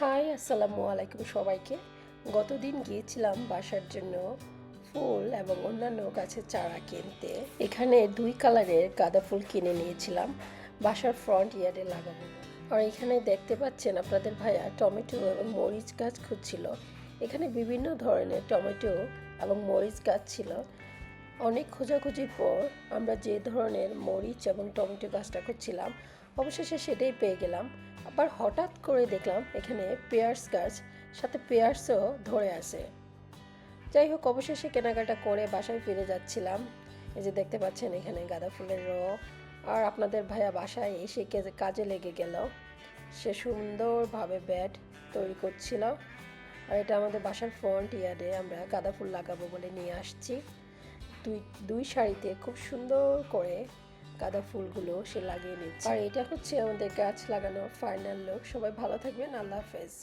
High, আসসালামু আলাইকুম সবাইকে। গতদিন গিয়েছিলাম বাসার জন্য ফুল এবং অন্যান্য গাছের চারা কিনতে। এখানে দুই কালারের গাঁদা ফুল কিনে নিয়েছিলাম। বাসার ফ্রন্ট ইয়ার্ডে লাগাবো। আর এখানে দেখতে পাচ্ছেন আপনাদের ভাইয়া টমেটো এবং মরিচ গাছ খুঁজছিল। এখানে বিভিন্ন ধরনের টমেটো এবং মরিচ গাছ ছিল। অনেক খোঁজাখুঁজির পর আমরা যে ধরনের মরিচ এবং টমেটো গাছটা খুঁজছিলাম, অবশেষে সেটাই পেয়ে গেলাম। আবার হঠাৎ করে দেখলাম এখানে পেয়ার্স গাছ, সাথে পেয়ার্সও ধরে আছে। যাই হোক, অবশেষে কেনাকাটা করে বাসায় ফিরে যাচ্ছিলাম। এই যে দেখতে পাচ্ছেন এখানে গাঁদা ফুলের র। আর আপনাদের ভাইয়া বাসায় এসে কাজে লেগে গেল, সে সুন্দরভাবে ব্যাট তৈরি করছিল। আর এটা আমাদের বাসার ফ্রন্ট ইয়ার্ডে আমরা গাঁদা ফুল লাগাবো বলে নিয়ে আসছি। দুই দুই শাড়িতে খুব সুন্দর করে গাঁদা ফুলগুলো সে লাগিয়ে নিচ্ছে। আর এটা হচ্ছে আমাদের গাছ লাগানো ফাইনাল লোক সবাই ভালো থাকবেন। আল্লাহ হাফেজ।